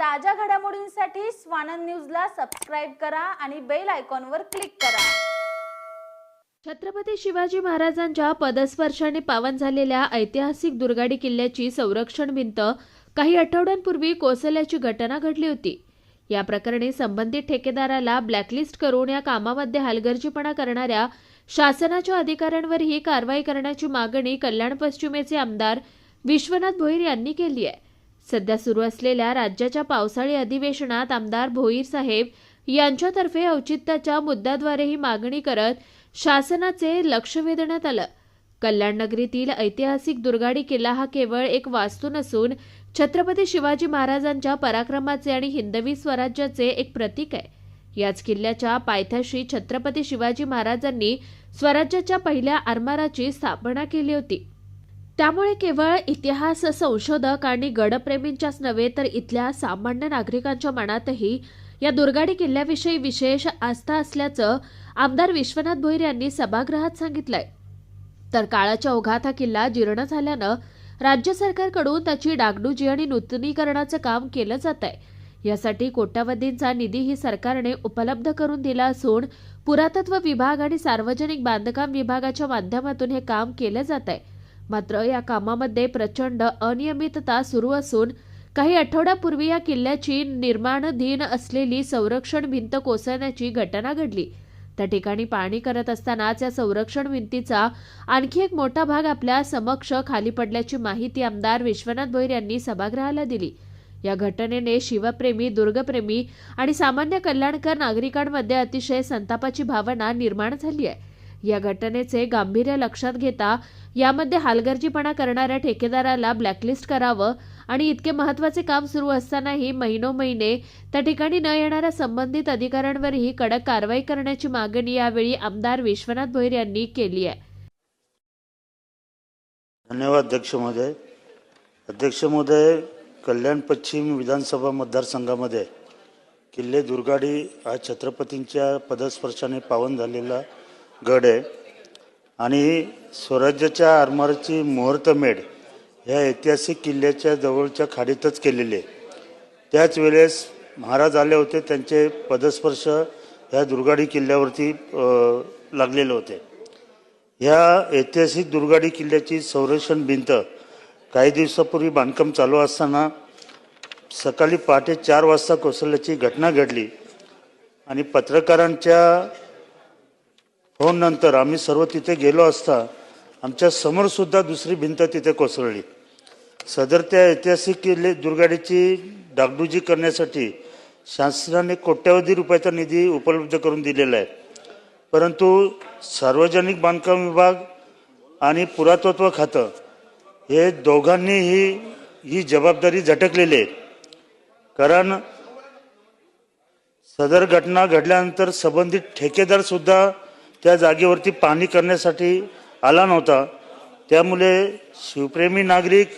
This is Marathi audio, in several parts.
ताज्या घडामोडींसाठी स्वानंद न्यूजला सबस्क्राईब करा आणि बेल आयकॉनवर क्लिक करा. छत्रपती शिवाजी महाराजांच्या पदस्पर्शाने पावन झालेल्या ऐतिहासिक दुर्गाडी किल्ल्याची संरक्षण भिंत काही आठवड्यांपूर्वी कोसळल्याची घटना घडली होती. या प्रकरणी संबंधित ठेकेदाराला ब्लॅकलिस्ट करून या कामामध्ये हलगर्जीपणा करणाऱ्या शासनाच्या अधिकाऱ्यांवरही कारवाई करण्याची मागणी कल्याण पश्चिमेचे आमदार विश्वनाथ भोईर यांनी केली आहे. सध्या सुरू असलेल्या राज्याच्या पावसाळी अधिवेशनात आमदार भोईर साहेब यांच्यातर्फे औचित्याच्या मुद्द्याद्वारे ही मागणी करत शासनाचे लक्ष वेधण्यात आलं. कल्याण नगरीतील ऐतिहासिक दुर्गाडी किल्ला हा केवळ एक वास्तू नसून छत्रपती शिवाजी महाराजांच्या पराक्रमाचे आणि हिंदवी स्वराज्याचे एक प्रतीक आहे. याच किल्ल्याच्या पायथ्याशी छत्रपती शिवाजी महाराजांनी स्वराज्याच्या पहिल्या आरमाराची स्थापना केली होती. त्यामुळे केवळ इतिहास संशोधक आणि गडप्रेमींच्याच नव्हे तर इथल्या सामान्य नागरिकांच्या मनातही या दुर्गाडी किल्ल्याविषयी विशेष आस्था असल्याचं आमदार विश्वनाथ भोईर यांनी सभागृहात सांगितलंय. तर काळाच्या ओघात हा किल्ला जीर्ण झाल्यानं राज्य सरकारकडून त्याची डागडुजी आणि नूतनीकरणाचं काम केलं जात आहे यासाठी कोट्यावधींचा निधीही सरकारने उपलब्ध करून दिला असून पुरातत्व विभाग आणि सार्वजनिक बांधकाम विभागाच्या माध्यमातून हे काम केलं जात आहे मात्र या कामामध्ये प्रचंड अनियमितता सुरू असून काही आठवड्यापूर्वी या किल्ल्याची निर्माणाधीन असलेली संरक्षण भिंत कोसळण्याची घटना घडली. त्या ठिकाणी पाहणी करत असतानाच या संरक्षण भिंतीचा आणखी एक मोठा भाग आपल्या समक्ष खाली पडल्याची माहिती आमदार विश्वनाथ भोईर यांनी सभागृहाला दिली. या घटनेने शिवप्रेमी दुर्गप्रेमी आणि सामान्य कल्याणकर नागरिकांमध्ये अतिशय संतापाची भावना निर्माण झाली आहे. या घटनेचे गांभीर्य लक्षात घेता यामध्ये हालगर्जीपणा करणाऱ्या ठेकेदाराला ब्लॅकलिस्ट करावं आणि इतके महत्त्वाचे काम सुरू असतानाही महिनो महिने त्या ठिकाणी न येणाऱ्या संबंधित अधिकाऱ्यांवरही कडक कारवाई करण्याची मागणी यावेळी आमदार विश्वनाथ भोईर यांनी केली आहे. धन्यवाद अध्यक्ष महोदय. अध्यक्ष महोदय कल्याण पश्चिम विधानसभा मतदारसंघामध्ये किल्ले दुर्गाडी हा छत्रपतींच्या पदस्पर्शाने पावन झालेला गड आहे. आणि स्वराज्याच्या आरमाराची मुहूर्तमेढ ह्या ऐतिहासिक किल्ल्याच्या जवळच्या खाडीतच केलेली आहे. त्याच वेळेस महाराज आले होते त्यांचे पदस्पर्श ह्या दुर्गाडी किल्ल्यावरती लागलेले होते. ह्या ऐतिहासिक दुर्गाडी किल्ल्याची संरक्षण भिंत काही दिवसापूर्वी बांधकाम चालू असताना सकाळी पहाटे चार वाजता कोसळल्याची घटना घडली. आणि पत्रकारांच्या हो, फोननंतर आम्ही सर्व तिथे गेलो असता आमच्या समोरसुद्धा दुसरी भिंत तिथे कोसळली. सदर त्या ऐतिहासिक किल्ले दुर्गाडीची डागडुजी करण्यासाठी शासनाने कोट्यवधी रुपयाचा निधी उपलब्ध करून दिलेला आहे. परंतु सार्वजनिक बांधकाम विभाग आणि पुरातत्व खातं हे दोघांनीही ही जबाबदारी झटकलेली आहे. कारण सदर घटना घडल्यानंतर संबंधित ठेकेदारसुद्धा त्या जागेवरती पाहणी करण्यासाठी आला नव्हता. त्यामुळे शिवप्रेमी नागरिक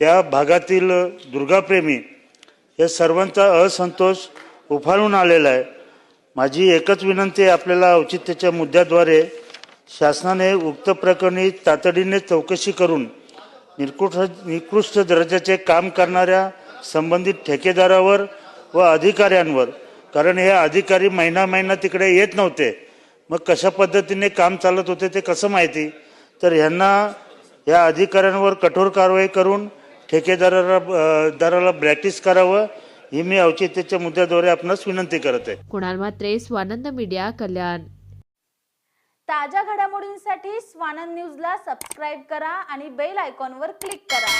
त्या भागातील दुर्गाप्रेमी या सर्वांचा असंतोष उफाळून आलेला आहे. माझी एकच विनंती आहे आपल्याला औचित्याच्या मुद्द्याद्वारे शासनाने उक्त प्रकरणी तातडीने चौकशी करून निकृष्ट निकृष्ट दर्जाचे काम करणाऱ्या संबंधित ठेकेदारावर व अधिकाऱ्यांवर कारण हे अधिकारी महिना महिना तिकडे येत नव्हते. मग कशा पद्धतीने काम चालत होते ते कसं माहिती? तर ह्यांना या अधिकाऱ्यांवर कठोर कारवाई करून ठेकेदाराला दाराला ब्लॅकलिस्ट करावं ही मी औचित्याच्या मुद्द्याद्वारे आपणास विनंती करत आहे. कुणाल मात्रे स्वानंद मीडिया कल्याण. ताज्या घडामोडींसाठी स्वानंद न्यूजला सबस्क्राईब करा आणि बेल आयकॉनवर क्लिक करा.